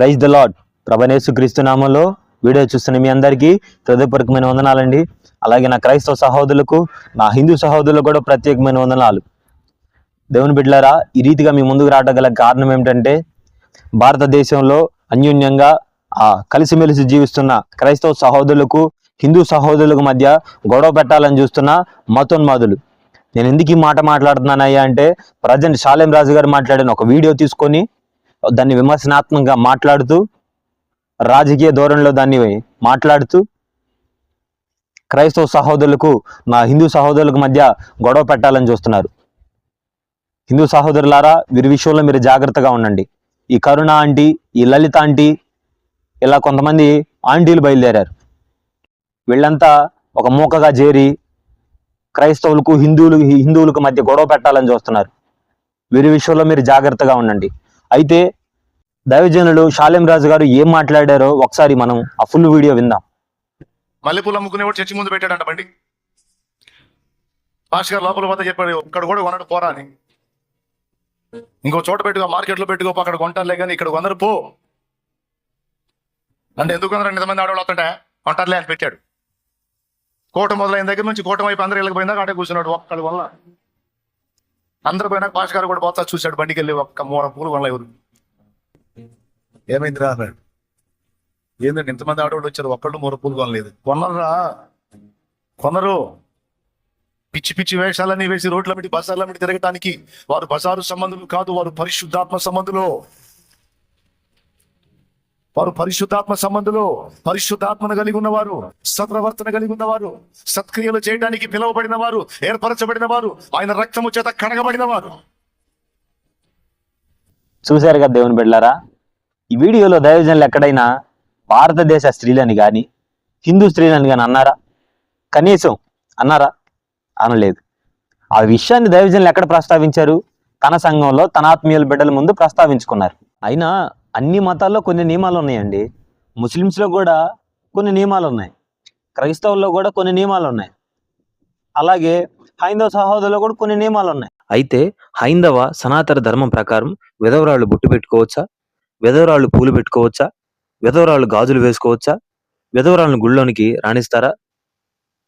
Praise the lord ప్రభనేసు క్రీస్తు నామంలో video చూస్తున్న మీ అందరికీ హృదయపూర్వకమైన వందనాలండి. అలాగే నా క్రైస్తవ సహోదరులకు నా హిందూ సహోదరులకు కూడా ప్రత్యేకమైన వందనాలు. దేవుని బిడ్డలారా ఈ రీతిగా మీ ముందుకు రావడం గల కారణం ఏమిటంటే భారతదేశంలో అన్యోన్యంగా ఆ కలిసిమెలిసి జీవిస్తున్న క్రైస్తవ సహోదరులకు హిందూ సహోదరులకు మధ్య గొడవ పెట్టాలని చూస్తున్న మతోన్మాదులు. నేను ఎందుకు ఈ మాట మాట్లాడుతున్నానయ్యా అంటే ప్రజెంట్ షాలేం రాజు గారు మాట్లాడిన ఒక వీడియో తీసుకొని దాన్ని విమర్శనాత్మకంగా మాట్లాడుతూ రాజకీయ ధోరణిలో దాన్ని మాట్లాడుతూ క్రైస్తవ సహోదరులకు నా హిందూ సహోదరులకు మధ్య గొడవ పెట్టాలని చూస్తున్నారు. హిందూ సహోదరులారా వీరి విషయంలో మీరు జాగ్రత్తగా ఉండండి. ఈ కరుణ ఆంటీ ఈ లలిత ఆంటీ ఇలా కొంతమంది ఆంటీలు బయలుదేరారు. వీళ్ళంతా ఒక మూకగా చేరి క్రైస్తవులకు హిందువులు హిందువులకు మధ్య గొడవ పెట్టాలని చూస్తున్నారు. వీరి విషయంలో మీరు జాగ్రత్తగా ఉండండి. అయితే దైవజనులు షాలేం రాజు గారు ఏం మాట్లాడారో ఒకసారి మనం ఆ ఫుల్ వీడియో విందాం. మల్లెపూలు అమ్ముకునేవాడు చర్చి ముందు పెట్టాడంట బండి. పాస్ గారు లోపల పోతే చెప్పాడు ఇక్కడ కూడా కొనడు పోరా అని. ఇంకో చోట పెట్టుకో మార్కెట్లో పెట్టుకో అక్కడ కొంటారులే కానీ ఇక్కడ కొందరు పో. అంటే ఎందుకు కొందరు? ఎంతమంది ఆడవాళ్ళు వస్తుంటే కొంటారులే అని పెట్టాడు. కోట మొదలైన దగ్గర నుంచి కోట వైపు అందరూ ఇళ్ళకి పోయిందాక ఆడే కూర్చున్నాడు ఒక్కడి వల్ల. అందరు పోయినాక పాస్ గారు కూడా పోతా చూశాడు బండికి వెళ్ళి ఒక్క మూర పూలు వల్ల ఎవరు ఏమైంది రా అన్నాడు. ఏంటంటే ఇంతమంది ఆడవాళ్ళు వచ్చారు ఒక్కళ్ళు మొరపులు కొనలేదు కొనరా కొనరు. పిచ్చి పిచ్చి వేషాలన్నీ వేసి రోడ్ల మీద బజార్ల మీద తిరగటానికి వారు బజారు సంబంధులు కాదు వారు పరిశుద్ధాత్మ సంబంధులు. వారు పరిశుద్ధాత్మ సంబంధులు పరిశుద్ధాత్మను కలిగి ఉన్నవారు సత్ప్రవర్తన కలిగి ఉన్నవారు సత్క్రియలు చేయడానికి పిలువబడిన వారు ఏర్పరచబడిన వారు ఆయన రక్తము చేత కడగబడిన వారు. చూశారు కదా దేవుని బిడ్డారా ఈ వీడియోలో దైవజనులు ఎక్కడైనా భారతదేశ స్త్రీలని కానీ హిందూ స్త్రీలని కానీ అన్నారా? కనీసం అన్నారా? అనలేదు. ఆ విషయాన్ని దైవజనులు ఎక్కడ ప్రస్తావించారు? తన సంఘంలో తన ఆత్మీయుల బిడ్డల ముందు ప్రస్తావించుకున్నారు. అయినా అన్ని మతాల్లో కొన్ని నియమాలు ఉన్నాయండి. ముస్లిమ్స్లో కూడా కొన్ని నియమాలు ఉన్నాయి. క్రైస్తవుల్లో కూడా కొన్ని నియమాలు ఉన్నాయి. అలాగే హైందవ సహోదరులో కూడా కొన్ని నియమాలు ఉన్నాయి. అయితే హైందవ సనాతన ధర్మం ప్రకారం విధవరాళ్ళు బొట్టు పెట్టుకోవచ్చా? విధవరాళ్ళు పూలు పెట్టుకోవచ్చా? విధవరాళ్ళు గాజులు వేసుకోవచ్చా? విధవరాళ్ళను గుళ్ళోనికి రాణిస్తారా?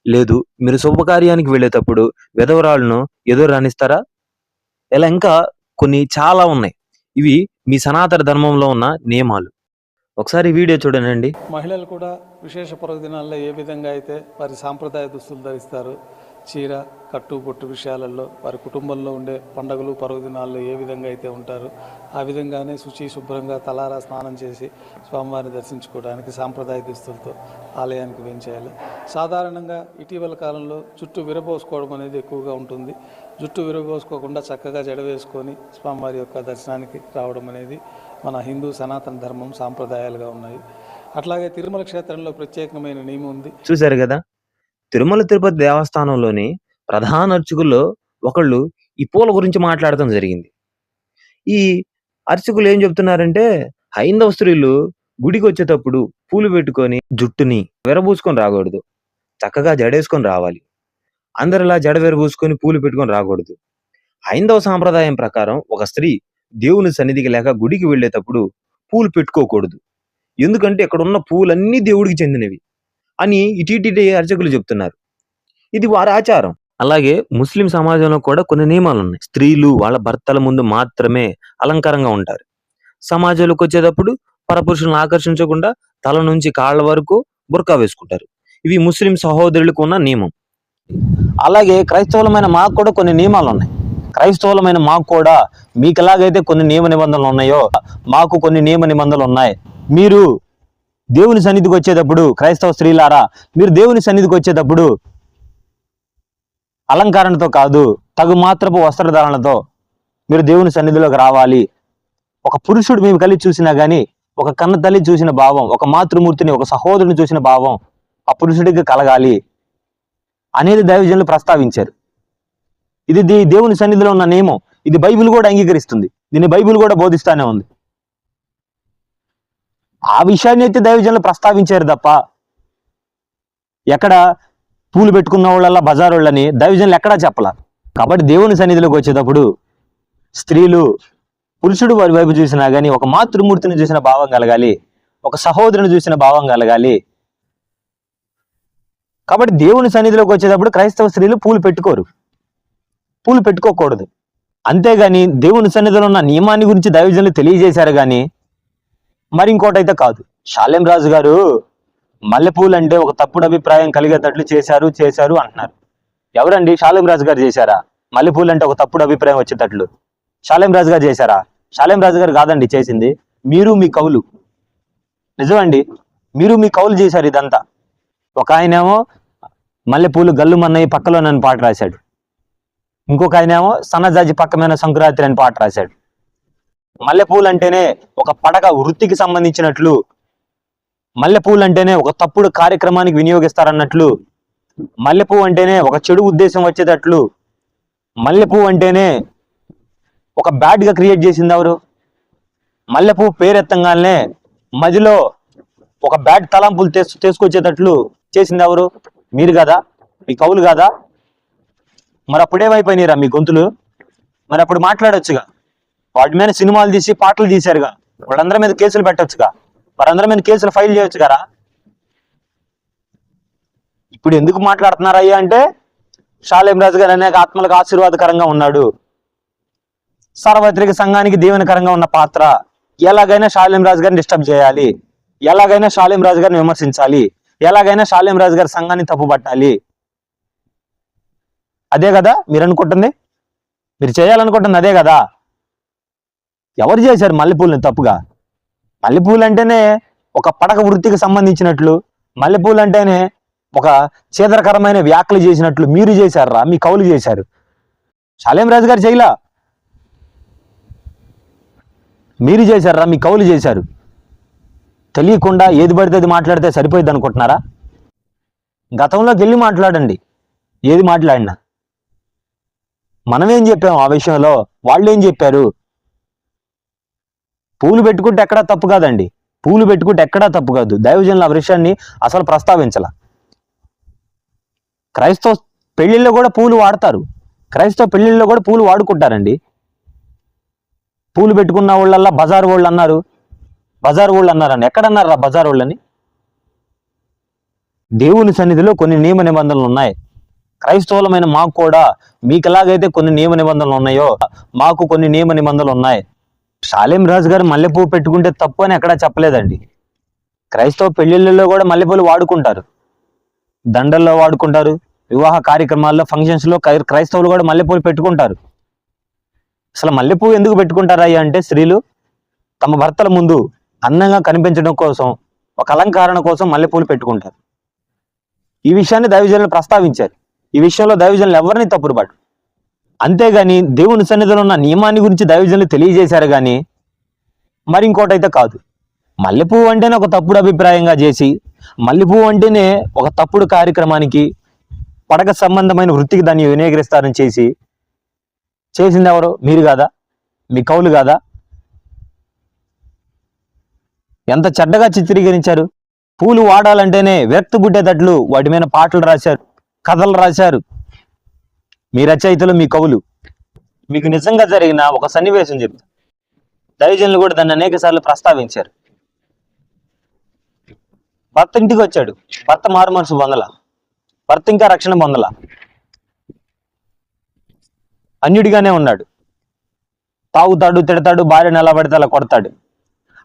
లేదు మీరు శుభకార్యానికి వెళ్ళేటప్పుడు విధవరాళ్ళను ఎదురు రాణిస్తారా? ఇలా ఇంకా కొన్ని చాలా ఉన్నాయి. ఇవి మీ సనాతన ధర్మంలో ఉన్న నియమాలు. ఒకసారి వీడియో చూడండి. మహిళలు కూడా విశేష పర్వదినాల్లో ఏ విధంగా అయితే వారి సాంప్రదాయ దుస్తులు ధరిస్తారు చీర కట్టు బొట్టు విషయాలలో వారి కుటుంబంలో ఉండే పండుగలు పర్వదినాల్లో ఏ విధంగా అయితే ఉంటారో ఆ విధంగానే శుచి శుభ్రంగా తలారా స్నానం చేసి స్వామివారిని దర్శించుకోవడానికి సాంప్రదాయ దుస్తులతో ఆలయానికి వెంచేయాలి. సాధారణంగా ఇటీవల కాలంలో జుట్టు విరబోసుకోవడం అనేది ఎక్కువగా ఉంటుంది. జుట్టు విరబోసుకోకుండా చక్కగా జడ వేసుకొని స్వామివారి యొక్క దర్శనానికి రావడం అనేది మన హిందూ సనాతన ధర్మం సాంప్రదాయాలుగా ఉన్నాయి. అట్లాగే తిరుమల క్షేత్రంలో ప్రత్యేకమైన నియమం ఉంది. చూశారు కదా? తిరుమల తిరుపతి దేవస్థానంలోని ప్రధాన అర్చకుల్లో ఒకళ్ళు ఈ పూల గురించి మాట్లాడటం జరిగింది. ఈ అర్చకులు ఏం చెప్తున్నారంటే హైందవ స్త్రీలు గుడికి వచ్చేటప్పుడు పూలు పెట్టుకొని జుట్టుని విరబూసుకొని రాకూడదు. చక్కగా జడేసుకొని రావాలి. అందరిలా జడ విరబూసుకొని పూలు పెట్టుకొని రాకూడదు. హైందవ సాంప్రదాయం ప్రకారం ఒక స్త్రీ దేవుని సన్నిధికి లేక గుడికి వెళ్ళేటప్పుడు పూలు పెట్టుకోకూడదు. ఎందుకంటే ఇక్కడ ఉన్న పూలన్నీ దేవుడికి చెందినవి. అని ఇటీటీ అర్చకులు చెప్తున్నారు. ఇది వారి ఆచారం. అలాగే ముస్లిం సమాజంలో కూడా కొన్ని నియమాలు ఉన్నాయి. స్త్రీలు వాళ్ళ భర్తల ముందు మాత్రమే అలంకారంగా ఉంటారు. సమాజంలోకి వచ్చేటప్పుడు పరపురుషులను ఆకర్షించకుండా తల నుంచి కాళ్ళ వరకు బుర్కా వేసుకుంటారు. ఇవి ముస్లిం సహోదరులకు ఉన్న నియమం. అలాగే క్రైస్తవులమైన మాకు కూడా కొన్ని నియమాలు ఉన్నాయి. క్రైస్తవులమైన మాకు కూడా మీకు ఎలాగైతే కొన్ని నియమ నిబంధనలు ఉన్నాయో మాకు కొన్ని నియమ నిబంధనలు ఉన్నాయి. మీరు దేవుని సన్నిధికి వచ్చేటప్పుడు క్రైస్తవ స్త్రీలారా మీరు దేవుని సన్నిధికి వచ్చేటప్పుడు అలంకరణతో కాదు తగు మాత్రపు వస్త్రధారణతో మీరు దేవుని సన్నిధిలోకి రావాలి. ఒక పురుషుడు మేము కలిసి చూసినా కానీ ఒక కన్న తల్లి చూసిన భావం ఒక మాతృమూర్తిని ఒక సహోదరుని చూసిన భావం ఆ పురుషుడికి కలగాలి అనేది దైవజనులు ప్రస్తావించారు. ఇది దేవుని సన్నిధిలో ఉన్న నియమం. ఇది బైబిల్ కూడా అంగీకరిస్తుంది. దీన్ని బైబిల్ కూడా బోధిస్తానే ఉంది. ఆ విషయాన్ని అయితే దైవజనులు ప్రస్తావించారు తప్ప ఎక్కడ పూలు పెట్టుకున్న వాళ్ళ బజార్ వాళ్ళని దైవజనులు ఎక్కడా చెప్పాల. కాబట్టి దేవుని సన్నిధిలోకి వచ్చేటప్పుడు స్త్రీలు పురుషుడు వారి వైపు చూసినా కానీ ఒక మాతృమూర్తిని చూసిన భావం కలగాలి ఒక సహోదరుని చూసిన భావం కలగాలి. కాబట్టి దేవుని సన్నిధిలోకి వచ్చేటప్పుడు క్రైస్తవ స్త్రీలు పూలు పెట్టుకోరు. పూలు పెట్టుకోకూడదు. అంతేగాని దేవుని సన్నిధిలో ఉన్న నియమాన్ని గురించి దైవజనులు తెలియజేశారు కానీ మరి ఇంకోటైతే కాదు. షాలేం రాజు గారు మల్లెపూలు అంటే ఒక తప్పుడు అభిప్రాయం కలిగేటట్లు చేశారు చేశారు అంటున్నారు. ఎవరండి? షాలేం రాజు గారు చేశారా? మల్లెపూలు అంటే ఒక తప్పుడు అభిప్రాయం వచ్చేటట్లు. షాలేం రాజు గారు చేశారా? షాలేం రాజు గారు కాదండి చేసింది. మీరు మీ కవులు. నిజమండి. మీరు మీ కవులు చేశారు ఇదంతా. ఒక ఆయనేమో మల్లెపూలు గల్లు మన్నయ్య పక్కలో నన్ను పాట రాశాడు. ఇంకొక ఆయనేమో సన్నజాజి పక్కమైన సంక్రాంతి అని పాట రాశాడు. మల్లెపూలు అంటేనే ఒక పడక వృత్తికి సంబంధించినట్లు మల్లెపూలు అంటేనే ఒక తప్పుడు కార్యక్రమానికి వినియోగిస్తారన్నట్లు మల్లెపూ అంటేనే ఒక చెడు ఉద్దేశం వచ్చేటట్లు మల్లెపూ అంటేనే ఒక బ్యాడ్గా క్రియేట్ చేసింది ఎవరు? మల్లెపూ పేరెత్తంగానే మదిలో ఒక బ్యాడ్ తలంపులు తెసు తీసుకొచ్చేటట్లు చేసింది ఎవరు? మీరు కదా? మీ కవులు కదా? మరి అప్పుడేమైపోయినారా మీ గొంతులు? మరి అప్పుడు మాట్లాడొచ్చుగా. వాటి మీద సినిమాలు తీసి పాటలు తీశారుగా. వాళ్ళందరి మీద కేసులు పెట్టొచ్చుగా. వారందరి మీద కేసులు ఫైల్ చేయొచ్చు కదా ఇప్పుడు ఎందుకు మాట్లాడుతున్నారయ్యా అంటే షాలేం రాజు గారు అనేక ఆత్మలకు ఆశీర్వాదకరంగా ఉన్నాడు. సార్వత్రిక సంఘానికి దీవెనకరంగా ఉన్న పాత్ర ఎలాగైనా షాలేం రాజు గారిని డిస్టర్బ్ చేయాలి. ఎలాగైనా షాలేం రాజు గారిని విమర్శించాలి. ఎలాగైనా షాలేం రాజు గారి సంఘాన్ని తప్పుపట్టాలి. అదే కదా మీరు అనుకుంటుంది మీరు చేయాలనుకుంటుంది అదే కదా? ఎవరు చేశారు మల్లెపూలని తప్పుగా? మల్లెపూలు అంటేనే ఒక పడక వృత్తికి సంబంధించినట్లు మల్లెపూలు అంటేనే ఒక చేదరకరమైన వ్యాఖ్యలు చేసినట్లు మీరు చేశారా మీ కవులు చేశారు. షాలేం రాజు గారు చేయలా? మీరు చేశారా మీ కవులు చేశారు? తెలియకుండా ఏది పడితే అది మాట్లాడితే సరిపోయింది అనుకుంటున్నారా? గతంలోకి వెళ్ళి మాట్లాడండి ఏది మాట్లాడినా. మనం ఏం చెప్పాం ఆ విషయంలో? వాళ్ళు ఏం చెప్పారు? పూలు పెట్టుకుంటే ఎక్కడా తప్పు కాదండి. పూలు పెట్టుకుంటే ఎక్కడా తప్పు కాదు. దైవజనుల ఆ విషయాన్ని అసలు ప్రస్తావించాల. క్రైస్తవ పెళ్ళిళ్ళలో కూడా పూలు వాడతారు. క్రైస్తవ పెళ్ళిళ్ళలో కూడా పూలు వాడుకుంటారండి. పూలు పెట్టుకున్న వాళ్ళల్లా బజార్ వాళ్ళు అన్నారు. బజార్ వాళ్ళు అన్నారని ఎక్కడన్నారా బజార్ వాళ్ళని? దేవుని సన్నిధిలో కొన్ని నియమ నిబంధనలు ఉన్నాయి. క్రైస్తవులమైన మాకు కూడా మీకు ఎలాగైతే కొన్ని నియమ నిబంధనలు ఉన్నాయో మాకు కొన్ని నియమ నిబంధనలు ఉన్నాయి. షాలేం రాజు గారు మల్లెపూ పెట్టుకుంటే తప్పు అని ఎక్కడా చెప్పలేదండి. క్రైస్తవ పెళ్ళిళ్ళలో కూడా మల్లెపూలు వాడుకుంటారు. దండల్లో వాడుకుంటారు. వివాహ కార్యక్రమాల్లో ఫంక్షన్స్లో క్రైస్తవులు కూడా మల్లెపూలు పెట్టుకుంటారు. అసలు మల్లెపూ ఎందుకు పెట్టుకుంటారా అంటే స్త్రీలు తమ భర్తల ముందు అందంగా కనిపించడం కోసం ఒక అలంకరణ కోసం మల్లెపూలు పెట్టుకుంటారు. ఈ విషయాన్ని దైవజనులు ప్రస్తావించారు. ఈ విషయంలో దైవజనులు ఎవరిని తప్పురు అంతేగాని దేవుని సన్నిధిలో ఉన్న నియమాన్ని గురించి దైవజనులు తెలియజేశారు కానీ మరి ఇంకోటైతే కాదు. మల్లెపువ్వు అంటేనే ఒక తప్పుడు అభిప్రాయంగా చేసి మల్లెపువ్వు అంటేనే ఒక తప్పుడు కార్యక్రమానికి పడక సంబంధమైన వృత్తికి దాన్ని వినియోగిస్తారని చేసి చేసింది ఎవరు? మీరు కాదా? మీ కౌలు కాదా? ఎంత చెడ్డగా చిత్రీకరించారు? పూలు వాడాలంటేనే విరక్తి పుట్టేటట్లు వాటి మీద పాటలు రాశారు కథలు రాశారు. మీ రచయితలు మీ కవులు మీకు నిజంగా జరిగిన ఒక సన్నివేశం చెప్తా. దైవజనులు కూడా దాన్ని అనేక సార్లు ప్రస్తావించారు. భర్త ఇంటికి వచ్చాడు. భర్త మారు మనసు పొందల? భర్త ఇంకా రక్షణ పొందల? అన్యుడిగానే ఉన్నాడు. తాగుతాడు తిడతాడు భార్యను ఎలా పడితే అలా కొడతాడు.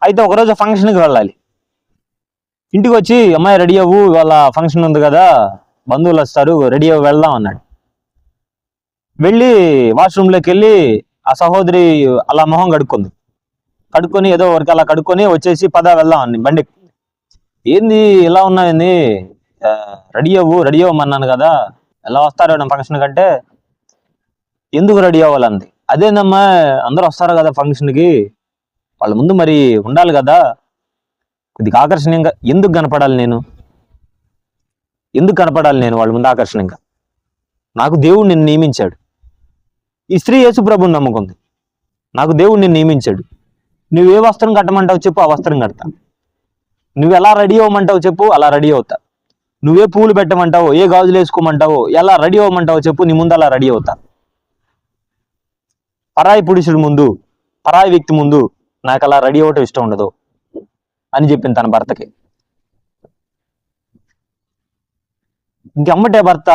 అయితే ఒకరోజు ఫంక్షన్కి వెళ్ళాలి. ఇంటికి వచ్చి అమ్మాయి రెడీ అవ్వు ఇవాళ ఫంక్షన్ ఉంది కదా బంధువులు వస్తారు రెడీ అవ్వు వెళ్దాం అన్నాడు. వెళ్ళి వాష్రూమ్లోకి వెళ్ళి ఆ సహోదరి అలా మొహం కడుక్కుంది. కడుక్కొని ఏదో వరకు అలా కడుక్కొని వచ్చేసి పద వెళ్దాం అని బండి. ఏంది ఇలా ఉన్నాయండి రెడీ అవ్వు రెడీ అవ్వమన్నాను కదా. ఎలా వస్తారు ఫంక్షన్ కంటే? ఎందుకు రెడీ అవ్వాలంది. అదేనమ్మా అందరూ వస్తారు కదా ఫంక్షన్కి వాళ్ళ ముందు మరి ఉండాలి కదా. కొద్దిగా ఆకర్షణీయంగా ఎందుకు కనపడాలి నేను? ఎందుకు కనపడాలి నేను వాళ్ళ ముందు ఆకర్షణీయంగా? నాకు దేవుడు నిన్ను నియమించాడు. ఈ స్త్రీ యేసుప్రభుని నమ్ముకుంది. నాకు దేవుడు నిన్ను నియమించాడు. నువ్వు ఏ వస్త్రం కట్టమంటావు చెప్పు ఆ వస్త్రం కడతా. నువ్వు ఎలా రెడీ అవ్వమంటావు చెప్పు అలా రెడీ అవుతా. నువ్వే పూలు పెట్టమంటావో ఏ గాజులు వేసుకోమంటావో ఎలా రెడీ అవ్వమంటావో చెప్పు నీ ముందు అలా రెడీ అవుతా. పరాయి పురుషుడి ముందు పరాయి వ్యక్తి ముందు నాకు అలా రెడీ అవ్వటం ఇష్టం ఉండదు అని చెప్పింది తన భర్తకి. ఇంకెమ్మటే భర్త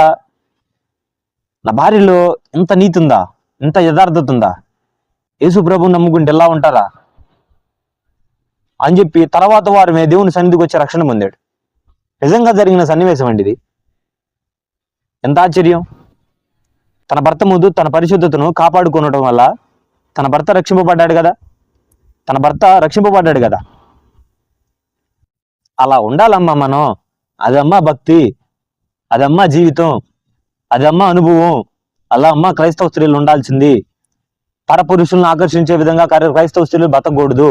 నా భార్యలో ఎంత నీతి ఉందా? ఇంత యథార్థత ఉందా యేసు ప్రభు నమ్ముకుంటే ఎలా ఉంటారా? అని చెప్పి తర్వాత వారమే దేవుని సన్నిధికి వచ్చి రక్షణ పొందాడు. నిజంగా జరిగిన సన్నివేశం అండి ఇది. ఎంత ఆశ్చర్యం. తన భర్త ముందు తన పరిశుద్ధతను కాపాడుకోవడం వల్ల తన భర్త రక్షింపబడ్డాడు కదా? తన భర్త రక్షింపబడ్డాడు కదా? అలా ఉండాలమ్మా మనం. అదమ్మా భక్తి. అదమ్మా జీవితం. అదమ్మా అనుభవం. అలా అమ్మా క్రైస్తవ స్త్రీలు ఉండాల్సింది. పరపురుషులను ఆకర్షించే విధంగా క్రైస్తవ స్త్రీలు బతకూడదు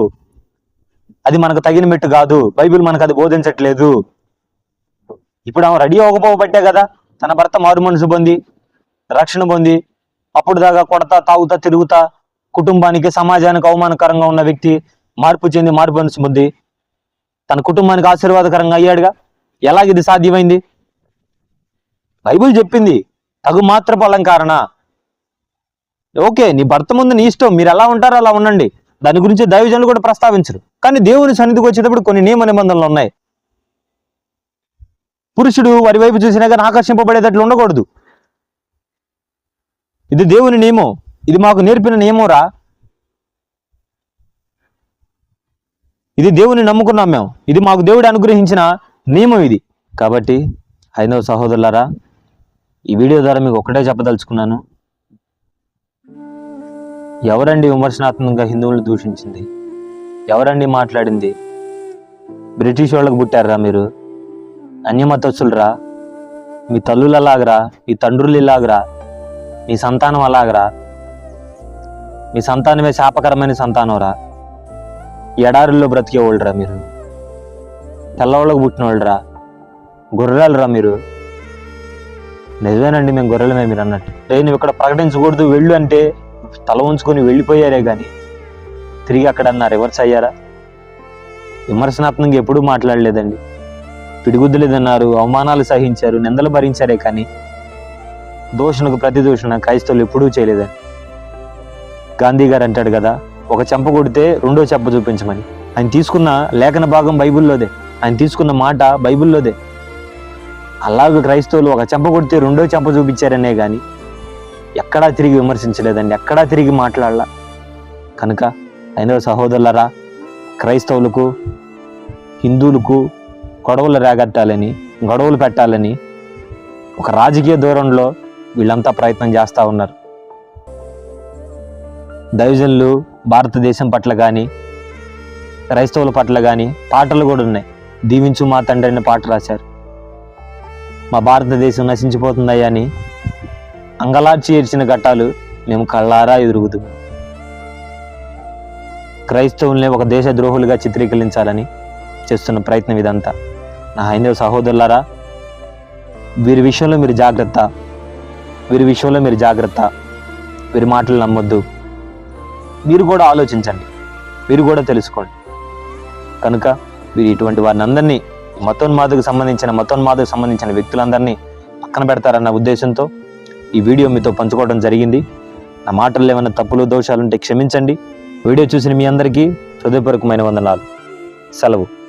అది మనకు తగిన మెట్టు కాదు. బైబిల్ మనకు అది బోధించట్లేదు. ఇప్పుడు ఆమె రెడీ అవ్వకపోబట్టే కదా తన భర్త మారు మనసు పొంది రక్షణ పొంది అప్పుడు దాకా కొడతా తాగుతా తిరుగుతా కుటుంబానికి సమాజానికి అవమానకరంగా ఉన్న వ్యక్తి మార్పు చెంది మార్పు మనసు పొంది తన కుటుంబానికి ఆశీర్వాదకరంగా అయ్యాడుగా? ఎలాగిది సాధ్యమైంది? బైబిల్ చెప్పింది తగు మాత్రపు అలంకారణ ఓకే నీ భర్త ముందు నీ ఇష్టం మీరు ఎలా ఉంటారో అలా ఉండండి. దాని గురించి దైవజనులు కూడా ప్రస్తావించరు. కానీ దేవుని సన్నిధికి వచ్చేటప్పుడు కొన్ని నియమ నిబంధనలు ఉన్నాయి. పురుషుడు వారి వైపు చూసినా కానీ ఆకర్షింపబడేటట్లు ఉండకూడదు. ఇది దేవుని నియమం. ఇది మాకు నేర్పిన నియమం రా. ఇది దేవుని నమ్ముకున్నాం మేము. ఇది మాకు దేవుడు అనుగ్రహించిన నియమం ఇది. కాబట్టి హైందవ సహోదరులారా ఈ వీడియో ద్వారా మీకు ఒకటే చెప్పదలుచుకున్నాను. ఎవరండి విమర్శనాత్మకంగా హిందువులను దూషించింది? ఎవరండి మాట్లాడింది? బ్రిటిష్ వాళ్ళకు పుట్టారా మీరు? అన్యమతస్తులరా మీ తల్లులు అలాగరా మీ తండ్రులు ఇలాగరా మీ సంతానం అలాగరా? మీ సంతానమే శాపకరమైన సంతానంరా? ఎడారుల్లో బ్రతికేవాళ్ళరా మీరు? తెల్లవాళ్ళకు పుట్టిన వాళ్ళరా గొర్రెలరా మీరు? నిజమేనండి మేము గొర్రెలమే మీరు అన్నట్టు "ఏయ్, నువ్వు ఇక్కడ ప్రకటించకూడదు వెళ్ళు అంటే తల ఉంచుకొని వెళ్ళిపోయారే కానీ తిరిగి అక్కడ రివర్స్ అయ్యారా? విమర్శనాత్మకంగా ఎప్పుడూ మాట్లాడలేదండి. పిడిగుద్దలేదన్నారు అవమానాలు సహించారు నిందలు భరించారే కానీ దోషణకు ప్రతి దోషణ క్రైస్తవులు ఎప్పుడూ చేయలేదండి. గాంధీ గారు అంటాడు కదా ఒక చెంప కొడితే రెండో చెంప చూపించమని. ఆయన తీసుకున్న లేఖన భాగం బైబిల్లోదే. ఆయన తీసుకున్న మాట బైబిల్లోదే. అలాగే క్రైస్తవులు ఒక చెంప కొడితే రెండో చెంప చూపించారనే కానీ ఎక్కడా తిరిగి విమర్శించలేదండి ఎక్కడా తిరిగి మాట్లాడాల. కనుక అయినవ సహోదరులరా క్రైస్తవులకు హిందువులకు గొడవలు రేగట్టాలని గొడవలు పెట్టాలని ఒక రాజకీయ దూరంలో వీళ్ళంతా ప్రయత్నం చేస్తూ ఉన్నారు. దైవజనులు భారతదేశం పట్ల కానీ క్రైస్తవుల పట్ల కానీ పాటలు కూడా ఉన్నాయి. దీవించు మా తండ్రి అనే పాట రాశారు. మా భారతదేశం నశించిపోతుందయ్యా అని అంగలార్చి ఏడ్చిన ఘట్టాలు మేము కళ్ళారా ఎదురుగుతాం క్రైస్తవుల్ని ఒక దేశ ద్రోహులుగా చిత్రీకరించాలని చేస్తున్న ప్రయత్నం ఇదంతా. నా హైందవ సహోదరులారా వీరి విషయంలో మీరు జాగ్రత్త. వీరి విషయంలో మీరు జాగ్రత్త. వీరి మాటలు నమ్మొద్దు. మీరు కూడా ఆలోచించండి. మీరు కూడా తెలుసుకోండి. కనుక మీరు ఇటువంటి వారిని అందరినీ మతోన్మాదకు సంబంధించిన మతోన్మాదకు సంబంధించిన వ్యక్తులందరినీ పక్కన పెడతారన్న ఉద్దేశంతో ఈ వీడియో మీతో పంచుకోవడం జరిగింది. నా మాటల్లో ఏమైనా తప్పులు దోషాలు ఉంటే క్షమించండి. వీడియో చూసిన మీ అందరికీ హృదయపూర్వకమైన వందనాలు. సెలవు.